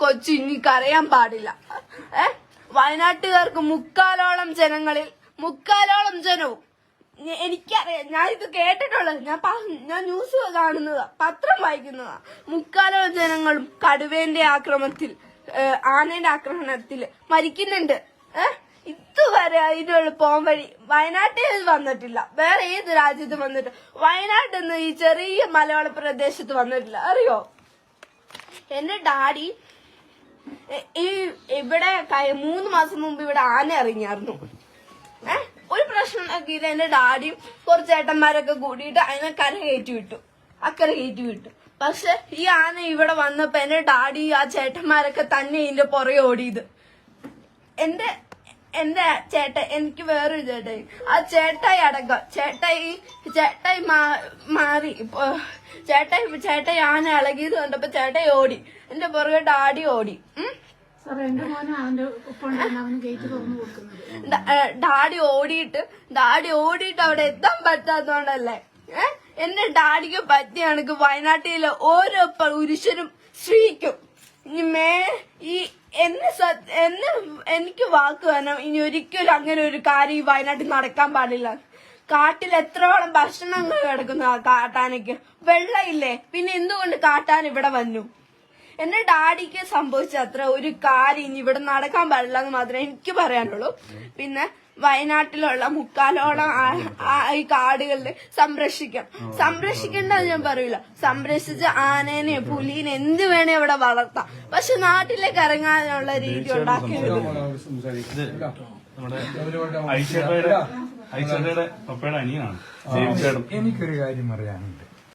കൊച്ചു ഇനി കരയാൻ പാടില്ല. ഏ? വയനാട്ടുകാർക്ക് മുക്കാലോളം ജനങ്ങളിൽ മുക്കാലോളം ജനവും. എനിക്കറിയാം ഞാൻ ഇത് കേട്ടിട്ടുള്ളത്. ഞാൻ ഞാൻ ന്യൂസ് കാണുന്നതാ പത്രം വായിക്കുന്നതാ. മുക്കാലോളം ജനങ്ങളും കടുവേന്റെ ആക്രമണത്തിൽ ആനയുടെ ആക്രമണത്തിൽ മരിക്കുന്നുണ്ട്. ഏഹ് ഇതുവരെ അതിനുള്ള പോം വഴി വയനാട്ടിൽ വന്നിട്ടില്ല. വേറെ ഏത് രാജ്യത്ത് വന്നിട്ട് വയനാട്ടിൽ നിന്ന് ഈ ചെറിയ മലയാള പ്രദേശത്ത് വന്നിട്ടില്ല. അറിയോ? എന്റെ ഡാഡി ഈ ഇവിടെ മൂന്ന് മാസം മുമ്പ് ഇവിടെ ആന അറിഞ്ഞായിരുന്നു ഏ ഒരു പ്രശ്നം ഉണ്ടാക്കിയിട്ട് എന്റെ ഡാഡിയും കുറച്ച് ചേട്ടന്മാരൊക്കെ കൂടിയിട്ട് അതിനെ കര കയറ്റി വിട്ടു. അക്കര കയറ്റി വിട്ടു. പക്ഷെ ഈ ആന ഇവിടെ വന്നപ്പോ എന്റെ ഡാഡി ആ ചേട്ടന്മാരൊക്കെ തന്നെ ഇതിന്റെ പുറകെ ഓടിയത്. എന്റെ എന്റെ ചേട്ടൻ എനിക്ക് വേറൊരു ചേട്ടായി ആ ചേട്ടായി അടക്കം. ചേട്ടായി ചേട്ടായി മാറി. ഇപ്പൊ ചേട്ടായി ചേട്ടായി ആന ഇളകിയത് കണ്ടപ്പോ ചേട്ടായി ഓടി. എന്റെ പുറകെ ഡാഡി ഓടി. ഡാഡി ഓടിയിട്ട് ഡാഡി ഓടിയിട്ട് അവിടെ എത്താൻ പറ്റാത്തോണ്ടല്ലേ ഏഹ് എന്റെ ഡാഡിക്ക് പറ്റിയ കണക്ക് വയനാട്ടിലെ ഓരോ പുരുഷനും സ്ത്രീക്കും. ഇനി മേ ഈ എന്നെ എന്നെ എനിക്ക് വാക്ക് വേണം. ഇനി ഒരിക്കലും അങ്ങനെ ഒരു കാര്യം ഈ വയനാട്ടിൽ നടക്കാൻ പാടില്ല. കാട്ടിൽ എത്രയോളം ഭക്ഷണങ്ങൾ കിടക്കുന്നു ആ കാട്ടാനയ്ക്ക്. വെള്ളമില്ലേ? പിന്നെ എന്തുകൊണ്ട് കാട്ടാൻ ഇവിടെ വന്നു? എന്റെ ഡാഡിക്ക് സംഭവിച്ച അത്ര ഒരു കാര്യം ഇനി ഇവിടെ നടക്കാൻ പാടില്ല എന്ന് മാത്രമേ എനിക്ക് പറയാനുള്ളൂ. പിന്നെ വയനാട്ടിലുള്ള മുക്കാലോളം ഈ കാടുകളിൽ സംരക്ഷിക്കണം സംരക്ഷിക്കേണ്ടത് ഞാൻ പറയില്ല സംരക്ഷിച്ച ആനേനെ പുലീനെ എന്ത് വേണേ ഇവിടെ വളർത്താം. പക്ഷെ നാട്ടിലേക്ക് ഇറങ്ങാനുള്ള രീതി ഐശ്വര്യയുടെ ഐശ്വര്യയുടെ പപ്പയുടെ അനിയനാണ്. എനിക്കൊരു കാര്യം പറയാനുണ്ട്.